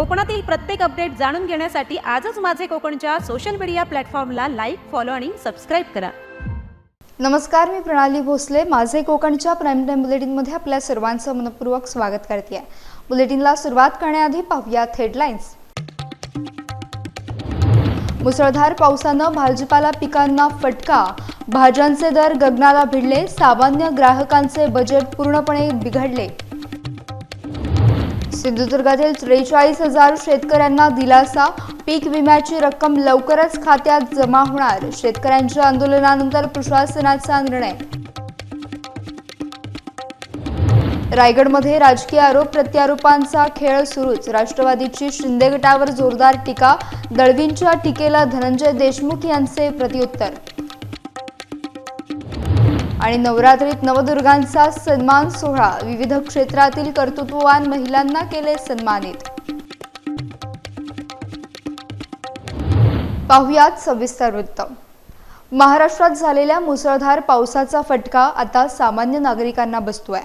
कोकणातील प्रत्येक अपडेट जाणून घेण्यासाठी आजच माझे कोकणच्या सोशल मीडिया प्लॅटफॉर्मला लाईक फॉलो आणि सबस्क्राईब करा. नमस्कार मी प्रणाली भोसले. माझे कोकणच्या प्राईम टाईम बुलेटिनमध्ये आपल्या सर्वांचं मनपूर्वक स्वागत करते आहे. बुलेटिनला सुरुवात करण्याआधी पाहूयात हेडलाईन्स मुसळधार पावसानं भाजीपाला पिकांना फटका. भाज्यांचे दर गगनाला भिडले. सामान्य ग्राहकांचे बजेट पूर्णपणे बिघडले. सिंधुदुर्गातील त्रेचाळीस हजार शेतकऱ्यांना दिलासा. पीक विम्याची रक्कम लवकरच खात्यात जमा होणार. शेतकऱ्यांच्या आंदोलनानंतर प्रशासनाचा निर्णय. रायगडमध्ये राजकीय आरोप प्रत्यारोपांचा खेळ सुरूच. राष्ट्रवादीची शिंदे गटावर जोरदार टीका. दळवींच्या टीकेला धनंजय देशमुख यांचे प्रत्युत्तर. आणि नवरात्रीत नवदुर्गांचा सन्मान सोहळा. विविध क्षेत्रातील कर्तृत्ववान महिलांना केले सन्मानित. पाहुयात सविस्तर वृत्त. महाराष्ट्रात झालेल्या मुसळधार पावसाचा फटका आता सामान्य नागरिकांना बसतोय.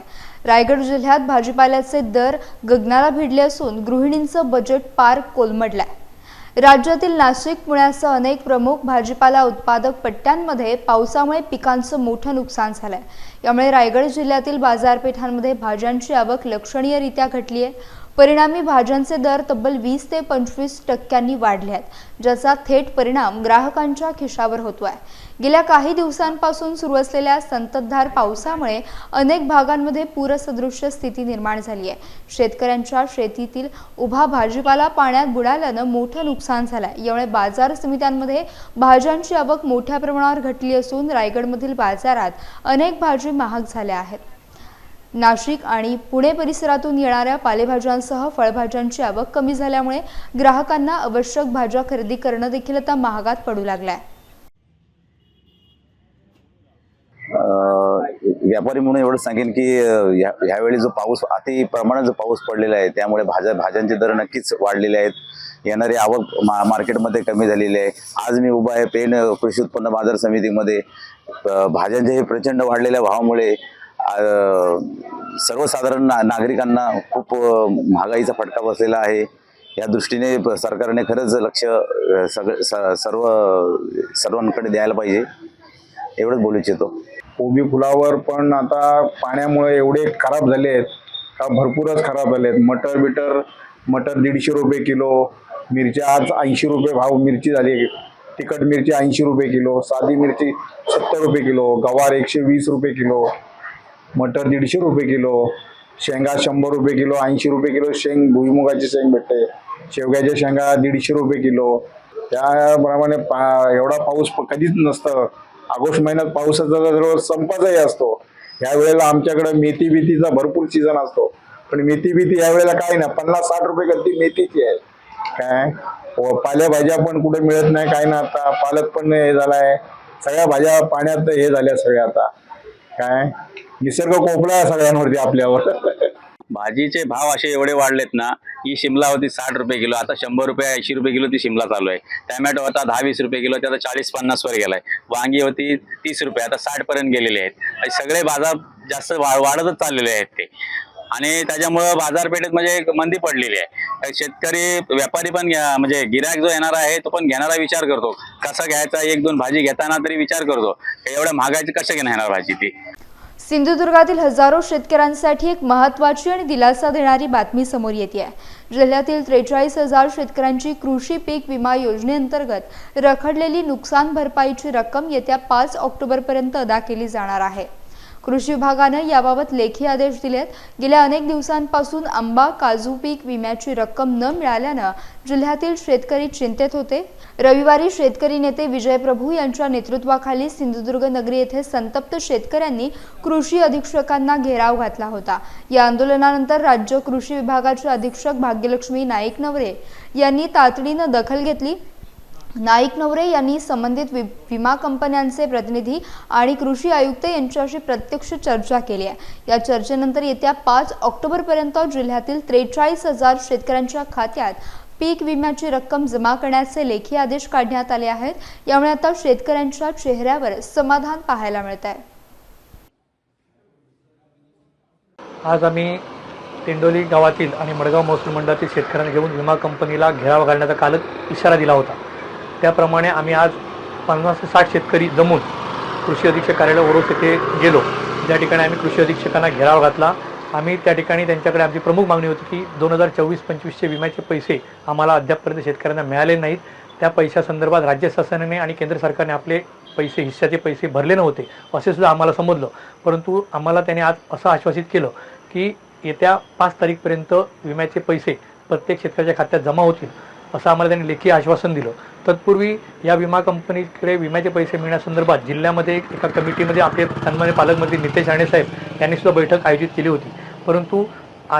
रायगड जिल्ह्यात भाजीपाल्याचे दर गगनाला भिडले असून गृहिणींचं बजेट पार कोलमडलंय. राज्यातील नाशिक पुण्यासह अनेक प्रमुख भाजीपाला उत्पादक पट्ट्यांमध्ये पावसामुळे पिकांचं मोठं नुकसान झालंय. यामुळे रायगड जिल्ह्यातील बाजारपेठांमध्ये भाज्यांची आवक लक्षणीयरित्या घटली आहे परिणामी भाज्यांचे दर तब्बल वीस ते पंचवीस टक्क्यांनी वाढले आहेत ज्याचा थेट परिणाम ग्राहकांच्या खिशावर होतो आहे गेल्या काही दिवसांपासून सुरू असलेल्या संततधार पावसामुळे अनेक भागांमध्ये पूरसदृश्य स्थिती निर्माण झाली आहे. शेतकऱ्यांच्या शेतीतील उभा भाजीपाला पाण्यात बुडाल्यानं मोठं नुकसान झालं आहे यामुळे बाजार समित्यांमध्ये भाज्यांची आवक मोठ्या प्रमाणावर घटली असून रायगडमधील बाजारात अनेक भाजी महाग झाल्या आहेत. नाशिक आणि पुणे परिसरातून येणाऱ्या पालेभाज्यांसह फळभाज्यांची आवक कमी झाल्यामुळे ग्राहकांना आवश्यक भाज्या खरेदी करणं देखील आता महागात पडू लागलाय. व्यापारी म्हणून एवढं सांगेन की ह्यावेळी जो पाऊस अति प्रमाणात जो पाऊस पडलेला आहे त्यामुळे भाज्या भाज्यांचे दर नक्कीच वाढलेले आहेत. येणारी आवक मा मार्केटमध्ये कमी झालेली आहे. आज मी उभा आहे पेन कृषी उत्पन्न बाजार समितीमध्ये. भाज्यांचे हे प्रचंड वाढलेल्या भावामुळे सर्वसाधारण ना नागरिकांना खूप महागाईचा फटका बसलेला आहे. या दृष्टीने प- सरकारने खरंच लक्ष सग स- सर्व सर्वांकडे द्यायला पाहिजे. एवढंच बोलू इच्छितो. कोबी फुलावर पण आता पाण्यामुळे एवढे खराब झाले आहेत. का भरपूरच खराब झाले आहेत. मटर बिटर मटर दीडशे रुपये किलो मिरच्या आज ऐंशी रुपये भाव मिरची झाली तिखट मिरची ऐंशी रुपये किलो साधी मिरची सत्तर रुपये किलो गवार एकशे वीस रुपये किलो. मटर दीडशे रुपये किलो शेंगा शंभर रुपये किलो ऐंशी रुपये किलो शेंग भुईमुगाची शेंग भेटते. शेवग्याच्या शेंगा दीडशे रुपये किलो. त्याप्रमाणे पा एवढा पाऊस कधीच नसतं. ऑगस्ट महिन्यात पावसाचा जवळ संपाचाही असतो. ह्या वेळेला आमच्याकडे मेथी बिथीचा भरपूर सीझन असतो. पण मेथी बिथी या वेळेला काही नाही पन्नास साठ रुपये गती मेथीची आहे. काय? पालेभाज्या पण कुठे मिळत नाही काय ना आता. पालक पण हे झालाय. सगळ्या भाज्या पाण्यात हे झाल्या सगळ्या आता. काय? निसर्ग कोपला सगळ्यांवरती आपल्यावर. भाजीचे भाव असे एवढे वाढलेत ना ही शिमला होती साठ रुपये किलो आता शंभर रुपये ऐंशी रुपये किलो ती शिमला चालू आहे. टॅमॅटो होता दहा वीस रुपये किलो ते आता चाळीस पन्नास वर गेलाय. वांगी होती तीस रुपये आता साठ पर्यंत गेलेले आहेत. सगळे बाजार जास्त वाढतच चाललेले आहेत ते. आणि त्याच्यामुळं बाजारपेठेत म्हणजे मंदी पडलेली आहे. शेतकरी व्यापारी पण म्हणजे गिरायक जो येणारा आहे तो पण घेणारा विचार करतो. कसा घ्यायचा एक दोन भाजी घेताना तरी विचार करतो. एवढ्या महागाची कसं घेणार भाजी ती? सिंधुदुर्गातील हजारो शेतकऱ्यांसाठी एक महत्त्वाची आणि दिलासा देणारी बातमी समोर येते आहे. जिल्ह्यातील त्रेचाळीस हजार शेतकऱ्यांची कृषी पीक विमा योजनेअंतर्गत रखडलेली नुकसान भरपाईची रक्कम येत्या पाच ऑक्टोबरपर्यंत अदा केली जाणार आहे. कृषी विभागानं याबाबत लेखी आदेश दिलेत. गेल्या अनेक दिवसांपासून आंबा काजू पीक विम्याची रक्कम न मिळाल्यानं जिल्ह्यातील शेतकरी चिंतेत होते. रविवारी शेतकरी नेते विजय प्रभू यांच्या नेतृत्वाखाली सिंधुदुर्ग नगरी येथे संतप्त शेतकऱ्यांनी कृषी अधीक्षकांना घेराव घातला होता. या आंदोलनानंतर राज्य कृषी विभागाचे अधीक्षक भाग्यलक्ष्मी नाईक नवरे यांनी तातडीनं दखल घेतली. नाईक नवरे यांनी संबंधित वि विमा कंपन्यांचे प्रतिनिधी आणि कृषी आयुक्त यांच्याशी प्रत्यक्ष चर्चा केली आहे. या चर्चेनंतर येत्या पाच ऑक्टोबरपर्यंत जिल्ह्यातील त्रेचाळीस हजार शेतकऱ्यांच्या खात्यात पीक विम्याची रक्कम जमा करण्याचे लेखी आदेश काढण्यात आले आहेत. यामुळे आता शेतकऱ्यांच्या चेहऱ्यावर समाधान पाहायला मिळत आहे. आज आम्ही तेंडोली गावातील आणि मडगाव महसूल मंडळातील शेतकऱ्यांना घेऊन विमा कंपनीला घेराव घालण्याचा कालच इशारा दिला होता. त्याप्रमाणे आम्ही आज पन्नास ते साठ शेतकरी जमून कृषी अधीक्षक कार्यालय ओरोस येथे गेलो. ज्या ठिकाणी आम्ही कृषी अधीक्षकांना घेराव घातला आम्ही त्या ठिकाणी त्यांच्याकडे आमची प्रमुख मागणी होती की दोन हजार चोवीस पंचवीसचे विम्याचे पैसे आम्हाला अद्यापपर्यंत शेतकऱ्यांना मिळाले नाहीत. त्या पैशासंदर्भात राज्य शासनाने आणि केंद्र सरकारने आपले पैसे हिश्श्याचे पैसे भरले नव्हते असे सुद्धा आम्हाला समजलं. परंतु आम्हाला त्याने आज असं आश्वासित केलं की येत्या पाच तारीखपर्यंत विम्याचे पैसे प्रत्येक शेतकऱ्याच्या खात्यात जमा होतील. असं आम्हाला त्यांनी लेखी आश्वासन दिलं. तत्पूर्वी या विमा कंपनीकडे विम्याचे पैसे मिळण्यासंदर्भात जिल्ह्यामध्ये एका कमिटीमध्ये आपले सन्मान्य पालकमंत्री नितेश राणे साहेब यांनी सुद्धा बैठक आयोजित केली होती. परंतु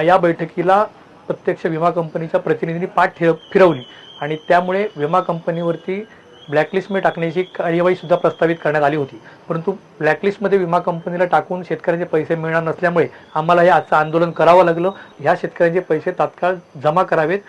या बैठकीला प्रत्यक्ष विमा कंपनीच्या प्रतिनिधींनी पाठ ठेव फिरवली आणि त्यामुळे विमा कंपनीवरती ब्लॅकलिस्टमध्ये टाकण्याची कार्यवाही सुद्धा प्रस्तावित करण्यात आली होती. परंतु ब्लॅकलिस्टमध्ये विमा कंपनीला टाकून शेतकऱ्यांचे पैसे मिळणार नसल्यामुळे आम्हाला हे आजचं आंदोलन करावं लागलं. ह्या शेतकऱ्यांचे पैसे तात्काळ जमा करावेत.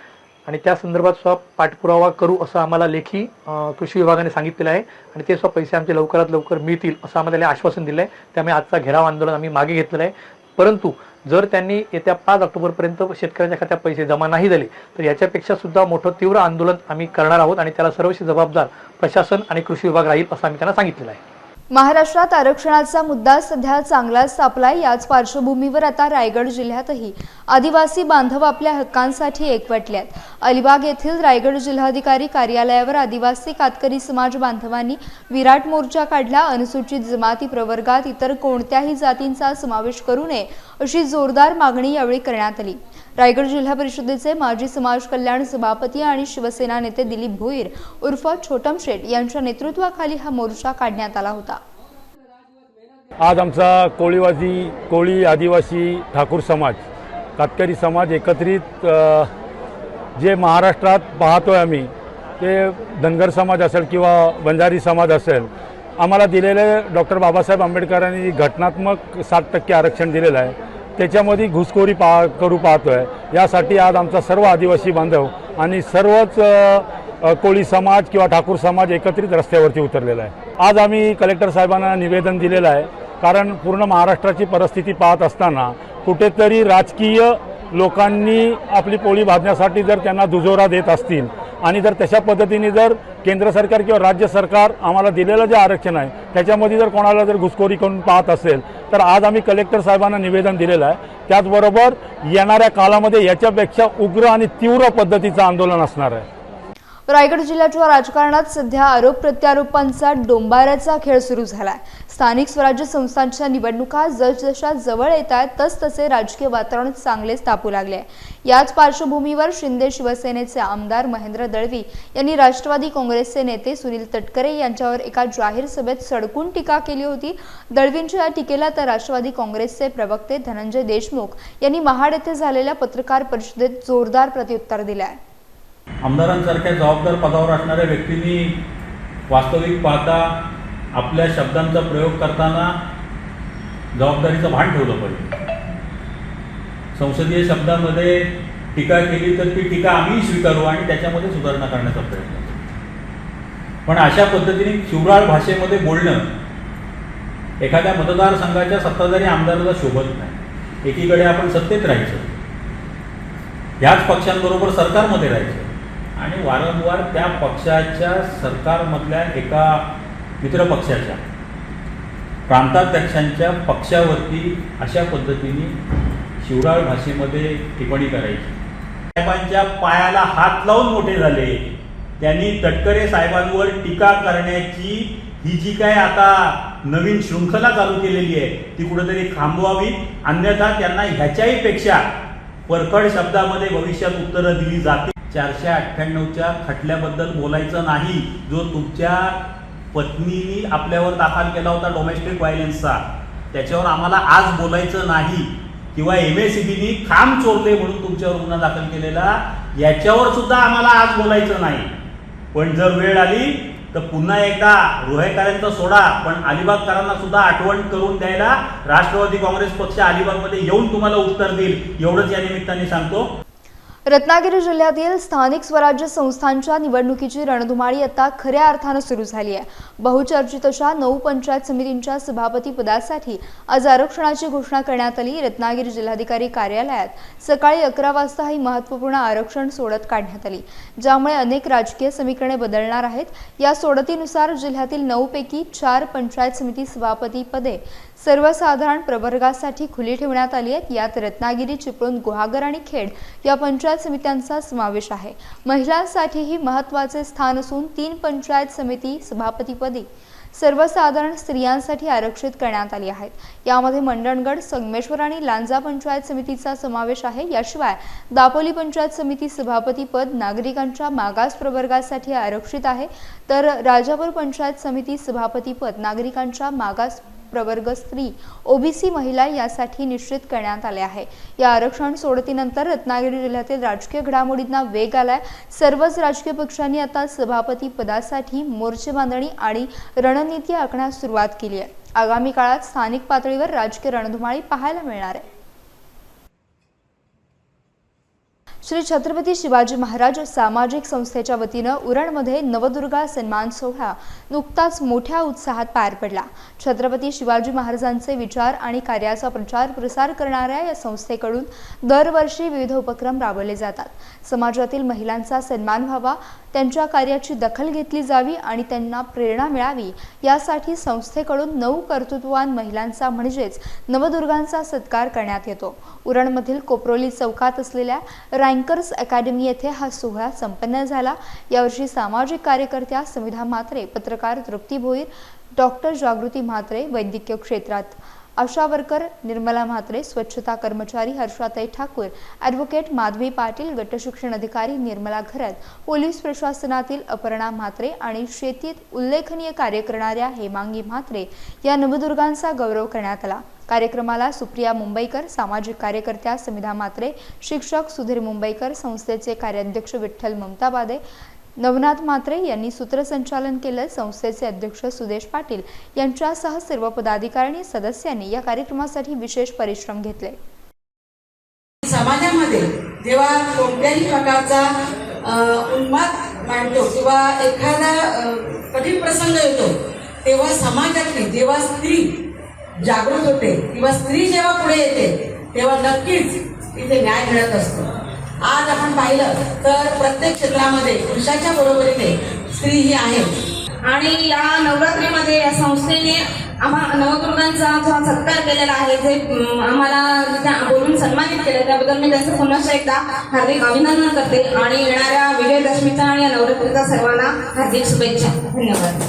आणि त्या संदर्भात स्व पाठपुरावा करू असं आम्हाला लेखी कृषी विभागाने सांगितलेलं आहे. आणि ते स्व पैसे आमचे लवकरात लवकर मिळतील असं आम्हाला त्याला आश्वासन दिलं आहे त्यामुळे आजचा घेराव आंदोलन आम्ही मागे घेतलेलं आहे. परंतु जर त्यांनी येत्या पाच ऑक्टोबरपर्यंत शेतकऱ्यांच्या खात्यात पैसे जमा नाही झाले तर याच्यापेक्षा सुद्धा मोठं तीव्र आंदोलन आम्ही करणार आहोत आणि त्याला सर्वशी जबाबदार प्रशासन आणि कृषी विभाग राहील असं आम्ही त्यांना सांगितलेलं आहे. महाराष्ट्रात आरक्षणाचा मुद्दा सध्या चांगलाच तापलाय याच पार्श्वभूमीवर आता रायगड जिल्ह्यातही आदिवासी बांधव आपल्या हक्कांसाठी एकवटल्यात अलिबाग येथील रायगड जिल्हाधिकारी कार्यालयावर आदिवासी कातकरी समाज बांधवांनी विराट मोर्चा काढला. अनुसूचित जमाती प्रवर्गात इतर कोणत्याही जातींचा समावेश करू नये अशी जोरदार मागणी यावेळी करण्यात आली. रायगड जिल्हा परिषदेचे माजी समाज कल्याण सभापती आणि शिवसेना नेते दिलीप भोईर उर्फ छोटम शेठ यांच्या नेतृत्वाखाली हा मोर्चा काढण्यात आला होता. आज आमचा कोळीवासी कोळी आदिवासी ठाकूर समाज कातकरी समाज एकत्रित जे महाराष्ट्रात पाहतोय आम्ही ते धनगर समाज असेल किंवा बंजारी समाज असेल आम्हाला दिलेले डॉक्टर बाबासाहेब आंबेडकरांनी घटनात्मक सात टक्के आरक्षण दिलेलं आहे. त्याच्यामध्ये घुसखोरी पा करू पाहतोय. यासाठी आज आमचा सर्व आदिवासी बांधव आणि सर्वच कोळी समाज किंवा ठाकूर समाज एकत्रित रस्त्यावरती उतरलेला आहे. आज आम्ही कलेक्टर साहेबांना निवेदन दिलेलं आहे. कारण पूर्ण महाराष्ट्राची परिस्थिती पाहत असताना कुठेतरी राजकीय लोकांनी आपली पोळी भाजण्यासाठी जर त्यांना दुजोरा देत असतील आणि जर तशा पद्धतीने जर केंद्र सरकार किंवा राज्य सरकार आम्हाला दिलेलं जे आरक्षण आहे त्याच्यामध्ये जर कोणाला जर घुसखोरी करून पाहत असेल तर आज आम्ही कलेक्टर साहेबांना निवेदन दिलेलं आहे. त्याचबरोबर येणाऱ्या काळामध्ये याच्यापेक्षा उग्र आणि तीव्र पद्धतीचं आंदोलन असणार आहे. रायगड जिल्ह्याच्या राजकारणात सध्या आरोप प्रत्यारोपांचा डोंबाऱ्याचा खेळ सुरू झालाय. स्थानिक स्वराज्य संस्थांच्या निवडणुका जसजशा जवळ येत आहेत तसतसे राजकीय वातावरण चांगलेच तापू लागले आहे. याच पार्श्वभूमीवर शिंदे शिवसेनेचे आमदार महेंद्र दळवी यांनी राष्ट्रवादी काँग्रेसचे नेते सुनील तटकरे यांच्यावर एका जाहीर सभेत सडकून टीका केली होती. दळवींच्या या टीकेला तर राष्ट्रवादी काँग्रेसचे प्रवक्ते धनंजय देशमुख यांनी महाड येथे झालेल्या पत्रकार परिषदेत जोरदार प्रत्युत्तर दिले आहे आमदारांसारख्या जबाबदार पदावर असणाऱ्या व्यक्तींनी वास्तविक पाहता आपल्या शब्दांचा प्रयोग करताना जबाबदारीचं भान ठेवलं पाहिजे. संसदीय शब्दामध्ये टीका केली तर ती टीका आम्ही स्वीकारू आणि त्याच्यामध्ये सुधारणा करण्याचा प्रयत्न पण अशा पद्धतीने शिवराळ भाषेमध्ये बोलणं एखाद्या मतदारसंघाच्या सत्ताधारी आमदाराला शोभत नाही. एकीकडे आपण सत्तेत राहायचं. ह्याच पक्षांबरोबर सरकारमध्ये राहायचं. आणि वारंवार त्या पक्षाच्या सरकारमधल्या एका मित्रपक्षाच्या प्रांताध्यक्षांच्या पक्षावरती अशा पद्धतीने शिवराळ भाषेमध्ये टिप्पणी करायची. साहेबांच्या पायाला हात लावून मोठे झाले. त्यांनी तटकरे साहेबांवर टीका करण्याची ही जी काय आता नवीन शृंखला चालू केलेली आहे ती कुठेतरी थांबवावी अन्यथा त्यांना ह्याच्याही पेक्षा परखड शब्दामध्ये भविष्यात उत्तरं दिली जातील. चारशे अठ्ठ्याण्णवच्या खटल्याबद्दल बोलायचं नाही. जो तुमच्या पत्नीनी आपल्यावर दाखल केला होता डोमेस्टिक व्हायलन्सचा त्याच्यावर आम्हाला आज बोलायचं नाही. किंवा एम एस सी बीनी खांब चोरले म्हणून तुमच्यावर गुन्हा दाखल केलेला याच्यावर सुद्धा आम्हाला आज बोलायचं नाही. पण जर वेळ आली तर पुन्हा एकदा रोहेकरांचा सोडा. पण अलिबागकरांना सुद्धा आठवण करून द्यायला राष्ट्रवादी काँग्रेस पक्ष अलिबागमध्ये येऊन तुम्हाला उत्तर देईल. एवढंच या निमित्ताने सांगतो. रत्नागिरी जिल्ह्यातील स्थानिक स्वराज्य संस्थांच्या निवडणुकीची रणधुमाळी आता खऱ्या अर्थानं सुरू झाली आहे. बहुचर्चित अशा नऊ पंचायत समितींच्या सभापती पदासाठी आज आरक्षणाची घोषणा करण्यात आली रत्नागिरी जिल्हाधिकारी कार्यालयात. सकाळी अकरा वाजता ही महत्त्वपूर्ण आरक्षण सोडत काढण्यात आली. ज्यामुळे अनेक राजकीय समीकरणे बदलणार आहेत. या सोडतीनुसार जिल्ह्यातील नऊपैकी चार पंचायत समिती सभापती पदे सर्वसाधारण प्रवर्गासाठी खुली ठेवण्यात आली आहेत. यात रत्नागिरी चिपळूण गुहागर आणि खेड या पंचायत समित्यांचा समावेश आहे. महिलांसाठीही महत्त्वाचे स्थान असून तीन पंचायत समिती सभापतीपदी सर्वसाधारण स्त्रियांसाठी आरक्षित करण्यात आली आहेत. यामध्ये मंडणगड संगमेश्वर आणि लांजा पंचायत समितीचा समावेश आहे. याशिवाय दापोली पंचायत समिती सभापती पद नागरिकांच्या मागास प्रवर्गासाठी आरक्षित आहे. तर राजापूर पंचायत समिती सभापती पद नागरिकांच्या मागास प्रवर्ग स्त्री ओबीसी महिला यासाठी निश्चित करण्यात आले आहे. या आरक्षण सोडतीनंतर रत्नागिरी जिल्ह्यातील राजकीय घडामोडींना वेग आलाय. सर्वच राजकीय पक्षांनी आता सभापती पदासाठी मोर्चे बांधणी आणि रणनीती आखण्यास सुरुवात केली आहे. आगामी काळात स्थानिक पातळीवर राजकीय रणधुमाळी पाहायला मिळणार आहे. श्री छत्रपती शिवाजी महाराज सामाजिक संस्थेच्या वतीनं उरणमध्ये नवदुर्गा सन्मान सोहळा नुकताच मोठ्या उत्साहात पार पडला. छत्रपती शिवाजी महाराजांचे विचार आणि कार्याचा प्रचार प्रसार करणाऱ्या या संस्थेकडून दरवर्षी विविध उपक्रम राबवले जातात. समाजातील महिलांचा सन्मान व्हावा त्यांच्या कार्याची दखल घेतली जावी आणि त्यांना प्रेरणा मिळावी. यासाठी संस्थेकडून नऊ कर्तृत्ववान महिलांचा म्हणजेच नवदुर्गांचा सत्कार करण्यात येतो. उरणमधील कोपरोली चौकात असलेल्या रँकर्स अकॅडमी येथे हा सोहळा संपन्न झाला. यावर्षी सामाजिक कार्यकर्त्या समिधा मात्रे पत्रकार तृप्ती भोईर डॉक्टर जागृती म्हात्रे वैद्यकीय क्षेत्रात आशा वर्कर निर्मला म्हात्रे स्वच्छता कर्मचारी हर्षाताई ठाकूर ॲडव्होकेट माधवी पाटील गटशिक्षण अधिकारी निर्मला घरत पोलीस प्रशासनातील अपर्णा म्हात्रे आणि शेतीत उल्लेखनीय कार्य करणाऱ्या हेमांगी म्हात्रे या नवदुर्गांचा गौरव करण्यात आला. कार्यक्रमाला सुप्रिया मुंबईकर सामाजिक कार्यकर्त्या समिधा मात्रे शिक्षक सुधीर मुंबईकर संस्थेचे कार्याध्यक्ष विठ्ठल ममताबादे नवनाथ म्हात्रे यांनी सूत्रसंचालन केलं. संस्थेचे अध्यक्ष सुदेश पाटील यांच्यासह सर्व पदाधिकारी सदस्यांनी या कार्यक्रमासाठी विशेष परिश्रम घेतले. समाजामध्ये जेव्हा कोणत्याही प्रकारचा उन्माद मांडतो किंवा एखादा कठीण प्रसंग येतो तेव्हा समाजातली जेव्हा स्त्री जागृत होते किंवा स्त्री जेव्हा पुढे येते तेव्हा नक्कीच इथे न्याय मिळत असतो. आज आपण पाहिलं तर प्रत्येक क्षेत्रामध्ये पुरुषाच्या बरोबरीने स्त्री ही आहे. आणि या नवरात्रीमध्ये या संस्थेने आम्हा नवदुर्गांचा जो सत्कार केलेला आहे जे आम्हाला त्या बोलून सन्मानित केलं त्याबद्दल मी त्यांचं पुन्हा एकदा हार्दिक अभिनंदन करते. आणि येणाऱ्या विजयदशमीचा आणि या नवरात्रीचा सर्वांना हार्दिक शुभेच्छा. धन्यवाद.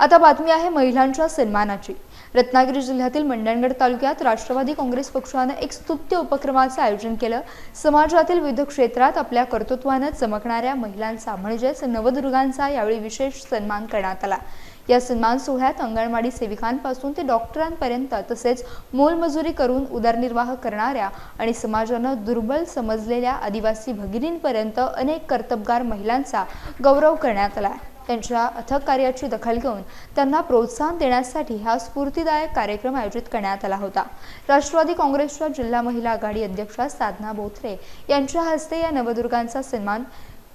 आता बातमी आहे महिलांच्या सन्मानाची. रत्नागिरी जिल्ह्यातील मंडणगड तालुक्यात राष्ट्रवादी काँग्रेस पक्षानं एक स्तुत्य उपक्रमाचं आयोजन केलं. समाजातील विविध क्षेत्रात आपल्या कर्तृत्वानं चमकणाऱ्या महिलांचा म्हणजेच नवदुर्गांचा यावेळी विशेष सन्मान करण्यात आला. या सन्मान सोहळ्यात अंगणवाडी सेविकांपासून ते डॉक्टरांपर्यंत तसेच मोलमजुरी करून उदरनिर्वाह करणाऱ्या आणि समाजानं दुर्बल समजलेल्या आदिवासी भगिनींपर्यंत अनेक कर्तबगार महिलांचा गौरव करण्यात आला. त्यांच्या अथक कार्याची दखल घेऊन त्यांना प्रोत्साहन देण्यासाठी हा स्फूर्तीदायक कार्यक्रम आयोजित करण्यात आला होता. राष्ट्रवादी काँग्रेसच्या जिल्हा महिला आघाडी अध्यक्षा साधना बोथरे यांच्या हस्ते या नवदुर्गांचा सन्मान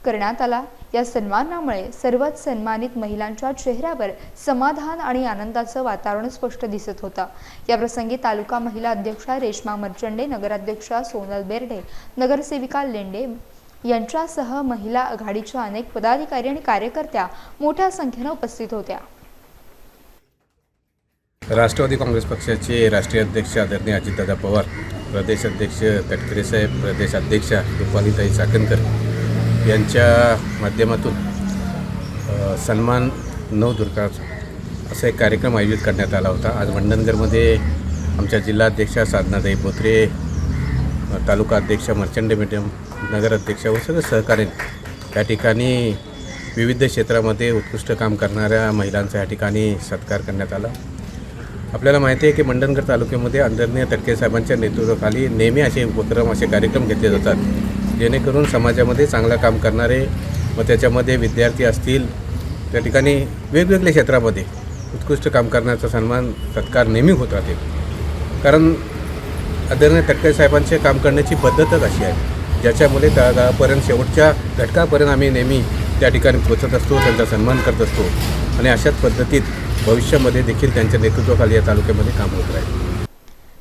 करण्यात आला. या सन्मानामुळे सर्वच सन्मानित महिलांच्या चेहऱ्यावर समाधान आणि आनंदाचं वातावरण स्पष्ट दिसत होतं. याप्रसंगी तालुका महिला अध्यक्षा रेश्मा मर्चंडे नगराध्यक्षा सोनल बेर्डे नगरसेविका लेंडे यांच्यासह महिला आघाडीच्या अनेक पदाधिकारी आणि कार्यकर्त्या मोठ्या संख्येनं उपस्थित होत्या. राष्ट्रवादी काँग्रेस पक्षाचे राष्ट्रीय अध्यक्ष आदरणीय अजितदादा पवार प्रदेश अध्यक्ष तटकरे साहेब प्रदेश अध्यक्ष रुपालीताई चाकणकर यांच्या माध्यमातून सन्मान सन्मान नवदुर्गा असा एक कार्यक्रम आयोजित करण्यात आला होता. आज मंडणगडमध्ये आमच्या जिल्हाध्यक्षा साधनाताई बोत्रे तालुका अध्यक्ष मर्चंड मीडियम नगराध्यक्ष व सगळं सहकार्य या ठिकाणी विविध क्षेत्रामध्ये उत्कृष्ट काम करणाऱ्या महिलांचा या ठिकाणी सत्कार करण्यात आला. आपल्याला माहिती आहे की मंडणगड तालुक्यामध्ये आदरणीय तटके साहेबांच्या नेतृत्वाखाली नेहमी असे उपक्रम असे कार्यक्रम घेतले जातात. जेणेकरून समाजामध्ये चांगलं काम करणारे व त्याच्यामध्ये विद्यार्थी असतील त्या ठिकाणी वेगवेगळ्या क्षेत्रामध्ये उत्कृष्ट काम करण्याचा सन्मान सत्कार नेहमी होत राहते. कारण आदरणीय तटके साहेबांचे काम करण्याची पद्धतच अशी आहे. ज्याच्यामुळे तळागाळापर्यंत शेवटच्या घटकापर्यंत आम्ही नेहमी त्या ठिकाणी पोचत असतो त्यांचा सन्मान करत असतो आणि अशाच पद्धतीत भविष्यामध्ये देखील त्यांच्या नेतृत्वाखाली या तालुक्यामध्ये काम होत राहील.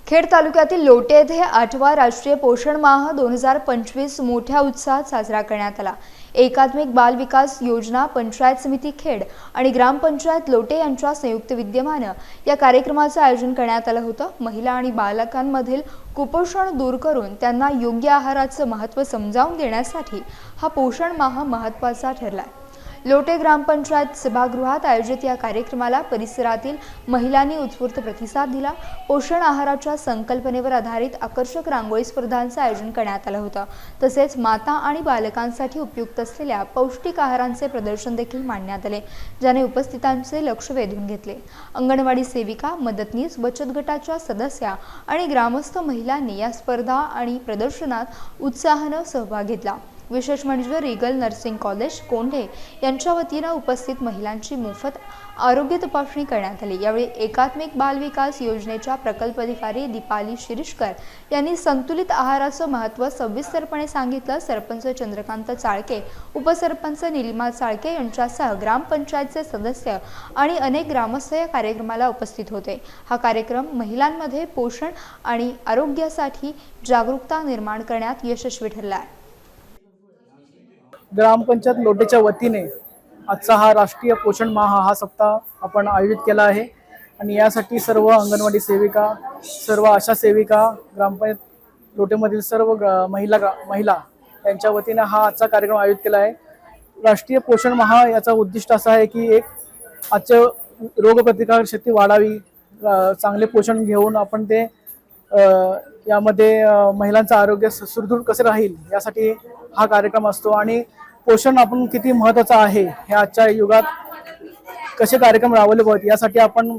खेड तालुक्यातील लोटे येथे आठवा राष्ट्रीय पोषण माह दोन हजार पंचवीस मोठ्या उत्साहात साजरा करण्यात आला. एकात्मिक बाल विकास योजना पंचायत समिती खेड आणि ग्रामपंचायत लोटे यांच्या संयुक्त विद्यमानं या कार्यक्रमाचं आयोजन करण्यात आलं होतं. महिला आणि बालकांमधील कुपोषण दूर करून त्यांना योग्य आहाराचं महत्त्व समजावून देण्यासाठी हा पोषण माह महत्त्वाचा ठरला लोटे ग्रामपंचायत सभागृहात आयोजित या कार्यक्रमाला परिसरातील महिलांनी उत्स्फूर्त प्रतिसाद दिला. पोषण आहाराच्या संकल्पनेवर आधारित आकर्षक रांगोळी स्पर्धांचं आयोजन करण्यात आलं होतं. तसेच माता आणि बालकांसाठी उपयुक्त असलेल्या पौष्टिक आहारांचे प्रदर्शन देखील मांडण्यात आले ज्याने उपस्थितांचे लक्ष वेधून घेतले. अंगणवाडी सेविका मदतनीस बचत गटाच्या सदस्या आणि ग्रामस्थ महिलांनी या स्पर्धा आणि प्रदर्शनात उत्साहानं सहभाग घेतला. विशेष म्हणजे रिगल नर्सिंग कॉलेज कोंढे यांच्या वतीनं उपस्थित महिलांची मोफत आरोग्य तपासणी करण्यात आली. यावेळी एकात्मिक बाल विकास योजनेच्या प्रकल्प अधिकारी दीपाली शिरीषकर यांनी संतुलित आहाराचं महत्त्व सविस्तरपणे सांगितलं. सरपंच चंद्रकांत चाळके उपसरपंच निलिमा चाळके यांच्यासह ग्रामपंचायतचे सदस्य आणि अनेक ग्रामस्थ या कार्यक्रमाला उपस्थित होते. हा कार्यक्रम महिलांमध्ये पोषण आणि आरोग्यासाठी जागरूकता निर्माण करण्यात यशस्वी ठरला आहे. ग्रामपंचायत लोटेच्या वतीने आजचा हा राष्ट्रीय पोषण माह हा सप्ताह आपण आयोजित केला आहे. आणि यासाठी सर्व अंगणवाडी सेविका सर्व आशा सेविका ग्रामपंचायत लोटेमधील सर्व ग्रा- महिला ग्रा- महिला यांच्या वतीने हा आजचा कार्यक्रम आयोजित केला आहे. राष्ट्रीय पोषण महा याचा उद्दिष्ट असा आहे की एक आजचं रोगप्रतिकार शक्ती वाढावी चांगले पोषण घेऊन आपण ते यामध्ये महिलांचं आरोग्य सुदृढ कसं राहील यासाठी हा कार्यक्रम असतो. आणि पोषण आपण किती महत्त्वाचं आहे? हे आजच्या युगात कसे कार्यक्रम राबवले पाहिजेत? यासाठी आपण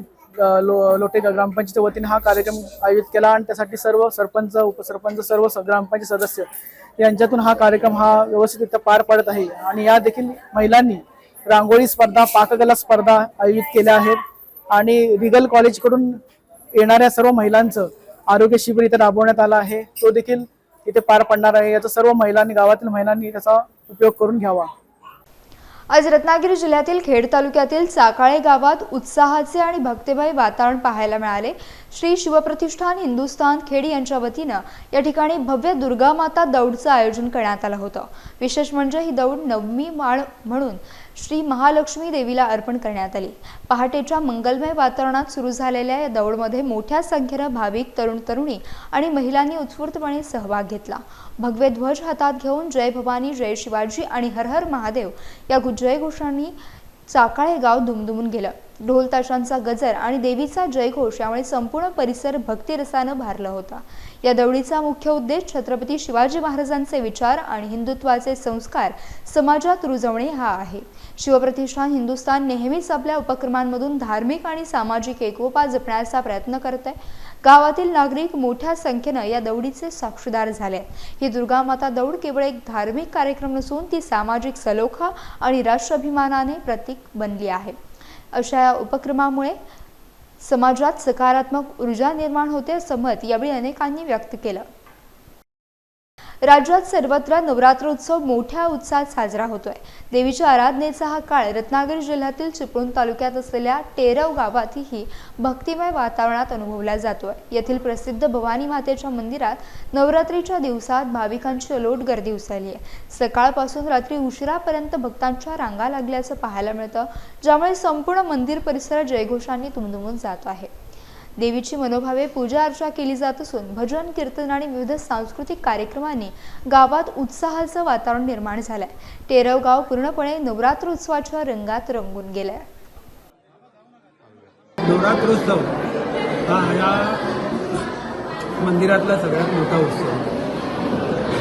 लो लोटे ग्रामपंचायतीच्या वतीने हा कार्यक्रम आयोजित केला आणि त्यासाठी सर्व सरपंच उपसरपंच सर्व स- ग्रामपंचायत सदस्य यांच्यातून हा कार्यक्रम हा व्यवस्थितरित्या पार पडत आहे. आणि या देखील महिलांनी रांगोळी स्पर्धा पाककला स्पर्धा आयोजित केल्या आहेत. आणि रिगल कॉलेजकडून येणाऱ्या सर्व महिलांचं आरोग्य शिबिर इथे राबवण्यात आला आहे. तो देखील इथे पार पडणार आहे. याचा सर्व महिलांनी गावातील महिलांनी त्याचा उपयोग करून घ्यावा. आज रत्नागिरी जिल्ह्यातील खेड तालुक्यातील चाकाळे गावात उत्साहाचे आणि भक्तिमय वातावरण पाहायला मिळाले. श्री शिवप्रतिष्ठान हिंदुस्थान खेड यांच्या वतीनं या ठिकाणी भव्य दुर्गा माता दौडचं आयोजन करण्यात आलं होतं. विशेष म्हणजे ही दौड नवमी माळ म्हणून श्री महालक्ष्मी देवीला अर्पण करण्यात आली. पहाटेच्या मंगलमय वातावरणात सुरू झालेल्या या दौडमध्ये मोठ्या संख्येनं भाविक तरुण तरुणी आणि महिलांनी उत्स्फूर्तपणे सहभाग घेतला. भगवे ध्वज हातात घेऊन जय भवानी जय शिवाजी आणि हर हर महादेव या जयघोषांनी चाकाळे गाव दुमदुमून गेलं. ढोल ताशांचा गजर आणि देवीचा जयघोष यामुळे संपूर्ण परिसर भक्तिरसानं भारला होता. या दौडीचा मुख्य उद्देश छत्रपती शिवाजी महाराजांचे विचार आणि हिंदुत्वाचे संस्कार समाजात रुजवणे हा आहे. शिवप्रतिष्ठान हिंदुस्थान नेहमीच आपल्या उपक्रमांमधून धार्मिक आणि सामाजिक एकोपा जपण्याचा प्रयत्न करत आहे गावातील नागरिक मोठ्या संख्येनं या दौडीचे साक्षीदार झाले ही दुर्गा माता दौड केवळ एक धार्मिक कार्यक्रम नसून ती सामाजिक सलोखा आणि राष्ट्राभिमानाने प्रतीक बनली आहे. अशा या उपक्रमामुळे समाजात सकारात्मक ऊर्जा निर्माण होते असं मत यावेळी अनेकांनी व्यक्त केलं. राज्यात सर्वत्र नवरात्रोत्सव मोठ्या उत्साहात साजरा होतोय. देवीच्या आराधनेचा हा काळ रत्नागिरी जिल्ह्यातील चिपळूण तालुक्यात असलेल्या टेरव गावातही भक्तिमय वातावरणात अनुभवला जातोय. येथील प्रसिद्ध भवानी मातेच्या मंदिरात नवरात्रीच्या दिवसात भाविकांची अलोट गर्दी उसळली आहे सकाळपासून रात्री उशिरापर्यंत भक्तांच्या रांगा लागल्याचं पाहायला मिळतं ज्यामुळे संपूर्ण मंदिर परिसर जयघोषांनी तुमदुमून जात आहे. देवीची मनोभावे पूजा अर्चा केली जात असून भजन कीर्तन आणि विविध सांस्कृतिक कार्यक्रमांनी गावात उत्साहाचं वातावरण निर्माण झालंय. टेरव गाव पूर्णपणे नवरात्र उत्सवाच्या रंगात रंगून गेलंय. नवरात्रोत्सव हा या मंदिरातला सगळ्यात मोठा उत्सव.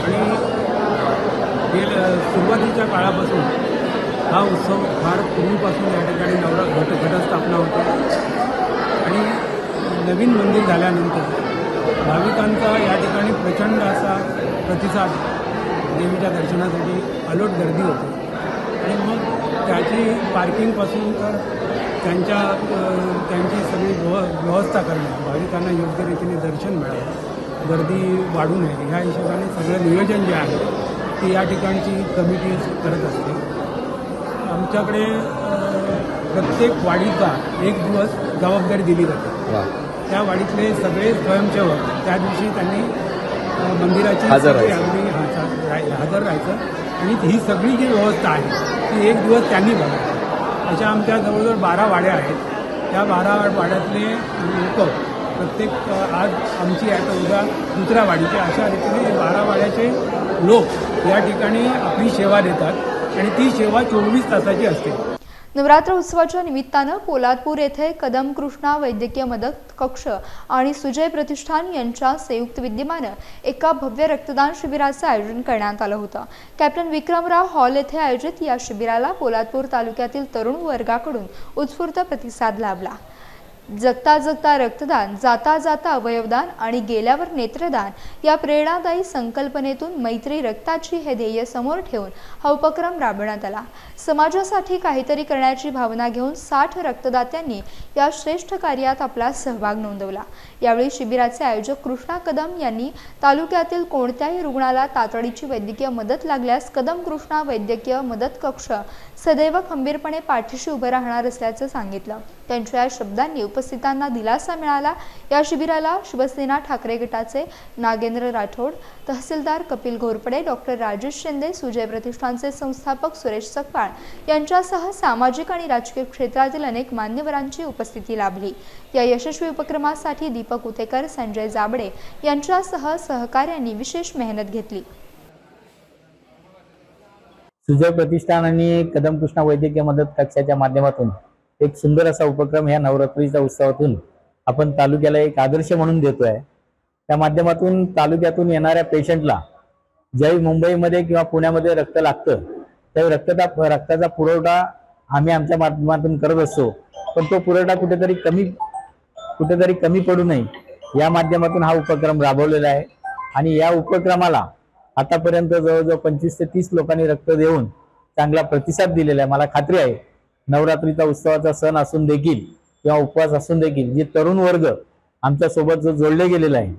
आणि गेल्या सुरुवातीच्या काळापासून हा उत्सव फार पूर्वीपासून या ठिकाणी नवरा घट घटस्थापना होते. आणि नवीन मंदिर झाल्यानंतर भाविकांचा या ठिकाणी प्रचंड असा प्रतिसाद देवीच्या दर्शनासाठी अलोट गर्दी होते. आणि मग त्याची पार्किंगपासून तर त्यांच्या त्यांची सगळी व्यव व्यवस्था करणं भाविकांना योग्य रीतीने दर्शन मिळावं गर्दी वाढू नये ह्या हिशोबाने सगळं नियोजन जे आहे ते या ठिकाणची कमिटी करत असते. आमच्याकडे प्रत्येक वाढीचा एक दिवस जबाबदारी दिली जाते. त्या वाडीतले सगळे स्वयंसेवक त्या दिवशी त्यांनी मंदिराची हजर हजर राहायचं. आणि ही सगळी जी व्यवस्था आहे ती एक दिवस त्यांनी बघायची. अशा आमच्या जवळजवळ बारा वाड्या आहेत. त्या बारा वाड्यातले लोक प्रत्येक आज आमची आहे तर उद्या दुसऱ्या वाडीचे. अशा रीतीने हे बारा वाड्याचे लोक या ठिकाणी आपली सेवा देतात. आणि ती सेवा चोवीस तासाची असते. नवरात्र उत्सवाच्या निमित्तानं पोलादपूर येथे कदम कृष्णा वैद्यकीय मदत कक्ष आणि सुजय प्रतिष्ठान यांच्या संयुक्त विद्यमानं एका भव्य रक्तदान शिबिराचं आयोजन करण्यात आलं होतं. कॅप्टन विक्रमराव हॉल येथे आयोजित या शिबिराला पोलादपूर तालुक्यातील तरुण वर्गाकडून उत्स्फूर्त प्रतिसाद लाभला. जगता जगता रक्तदान जाता जाता अवयवदान आणि गेल्यावर नेत्रदान या प्रेरणादायी संकल्पनेतून मैत्री रक्ताची हे ध्येय समोर ठेवून हा उपक्रम राबवण्यात आला. समाजासाठी काहीतरी करण्याची भावना घेऊन साठ रक्तदात्यांनी या श्रेष्ठ कार्यात आपला सहभाग नोंदवला. यावेळी शिबिराचे आयोजक कृष्णा कदम यांनी तालुक्यातील कोणत्याही रुग्णाला तातडीची वैद्यकीय मदत लागल्यास कदम कृष्णा वैद्यकीय मदत कक्ष सदैव खंबीरपणे पाठीशी उभं राहणार असल्याचं सांगितलं. त्यांच्या या शब्दांनी उपस्थितांना दिलासा मिळाला. या शिबिराला शिवसेना ठाकरे गटाचे नागेंद्र राठोड तहसीलदार कपिल घोरपडे डॉक्टर राजेश शिंदे सुजय प्रतिष्ठानचे संस्थापक सुरेश सकपाळ यांच्यासह सामाजिक आणि राजकीय क्षेत्रातील अनेक मान्यवरांची उपस्थिती लाभली. या यशस्वी उपक्रमासाठी दीपक उतेकर संजय जाबडे यांच्यासह सहकार्यांनी विशेष मेहनत घेतली. सुजय प्रतिष्ठान आणि कदम कृष्णा वैद्यकीय मदत कक्षाच्या माध्यमातून एक सुंदर असा उपक्रम ह्या नवरात्रीच्या उत्सवातून आपण तालुक्याला एक आदर्श म्हणून देतोय. त्या माध्यमातून तालुक्यातून येणाऱ्या पेशंटला ज्यावेळी मुंबईमध्ये किंवा पुण्यामध्ये रक्त लागतं त्यावेळी रक्तदा रक्ताचा पुरवठा आम्ही आमच्या माध्यमातून करत असतो. पण तो पुरवठा कुठेतरी कमी कुठेतरी कमी पडू नये या माध्यमातून हा उपक्रम राबवलेला आहे. आणि या उपक्रमाला आतापर्यंत जवळजवळ पंचवीस ते तीस लोकांनी रक्त देऊन चांगला प्रतिसाद दिलेला आहे. मला खात्री आहे नवरात्रीचा उत्सवाचा सण असून देखील किंवा उपवास असून देखील जे तरुण वर्ग आमच्यासोबत जो जोडले गेलेला आहे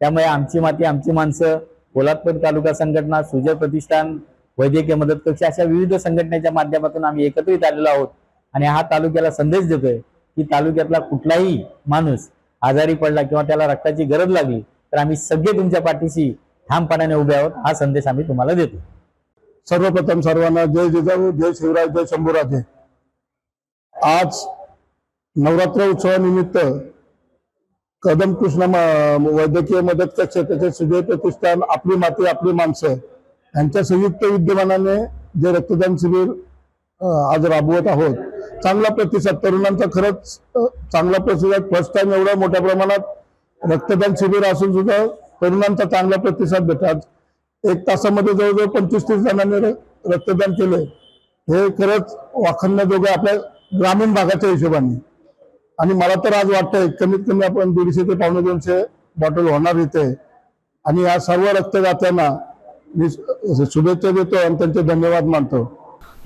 त्यामुळे आमची माती आमची माणसं पोलादपूर तालुका संघटना सुजय प्रतिष्ठान वैद्यकीय मदत कक्ष अशा विविध संघटनेच्या माध्यमातून आम्ही एकत्रित आलेलो आहोत. आणि हा तालुक्याला संदेश देतोय की तालुक्यातला कुठलाही माणूस आजारी पडला किंवा त्याला रक्ताची गरज लागली तर आम्ही सगळे तुमच्या पाठीशी ठामपणाने उभे आहोत. हा संदेश आम्ही तुम्हाला देतो. सर्वप्रथम सर्वांना जय जिजाऊ जय शिवराज जय शंभूराजे. आज नवरात्र उत्सवानिमित्त कदम कृष्ण म- वैद्यकीय मदत कक्ष त्याचे सुजय प्रतिष्ठान आपली माती आपली माणसं यांच्या संयुक्त विद्यमानाने जे रक्तदान शिबिर आज राबवत आहोत चांगला प्रतिसाद तरुणांचा खरंच चांगला प्रतिसाद फर्स्ट टाइम एवढ्या मोठ्या प्रमाणात रक्तदान शिबिर असून सुद्धा तरुणांचा चांगला प्रतिसाद भेटतात एक तासामध्ये जवळजवळ पंचवीस तीस जणांनी र- रक्तदान केले हे खरंच वाखण्याजोगं आपल्या ग्रामीण भागाच्या हिशोबाने. आणि मला तर आज वाटतंय कमीत कमी आपण दीडशे ते पावणे दोनशे बॉटल होणार इथे. आणि या सर्व रक्तदात्यांना मी शुभेच्छा देतो आणि त्यांचे धन्यवाद मानतो.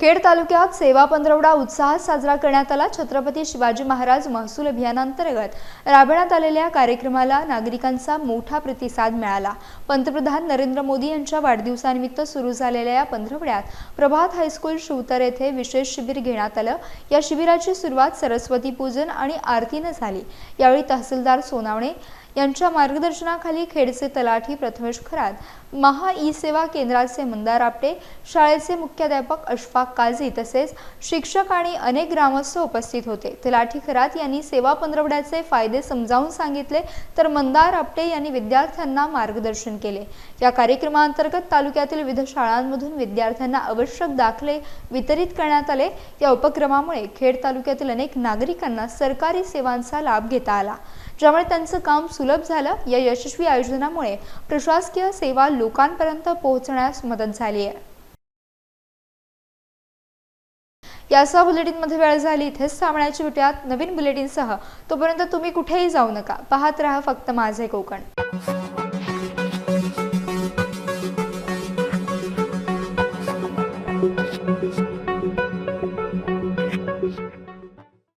खेड तालुक्यात सेवा पंधरवडा उत्साहात साजरा करण्यात आला. छत्रपती शिवाजी महाराज महसूल अभियानांतर्गत राबवण्यात आलेल्या कार्यक्रमाला नागरिकांचा मोठा प्रतिसाद मिळाला. पंतप्रधान नरेंद्र मोदी यांच्या वाढदिवसानिमित्त सुरू झालेल्या या पंधरवड्यात प्रभात हायस्कूल शिवतर येथे विशेष शिबिर घेण्यात आलं. या शिबिराची सुरुवात सरस्वती पूजन आणि आरतीनं झाली. यावेळी तहसीलदार सोनावणे यांच्या मार्गदर्शनाखाली खेडचे तलाठी प्रथमेश खरात महा ई सेवा केंद्राचे मंदार आपटे शाळेचे मुख्याध्यापक अशफाक काझी तसेच शिक्षक आणि अनेक ग्रामस्थ उपस्थित होते. तलाठी खरात यांनी सेवा पंधरवड्याचे फायदे समजावून सांगितले तर मंदार आपटे यांनी विद्यार्थ्यांना मार्गदर्शन केले. या कार्यक्रमाअंतर्गत तालुक्यातील विविध शाळांमधून विद्यार्थ्यांना आवश्यक दाखले वितरित करण्यात आले. या उपक्रमामुळे खेड तालुक्यातील अनेक नागरिकांना सरकारी सेवांचा लाभ घेता आला. ज्यामुळे त्यांचं काम सुलभ झालं या यशस्वी आयोजनामुळे प्रशासकीय सेवा लोकांपर्यंत पोहोचण्यास मदत झाली आहे. यासह बुलेटिनमध्ये वेळ झाली इथेच थांबण्याची भेटूयात नवीन बुलेटिनसह. तोपर्यंत तुम्ही कुठेही जाऊ नका. पाहत राहा फक्त माझे कोकण.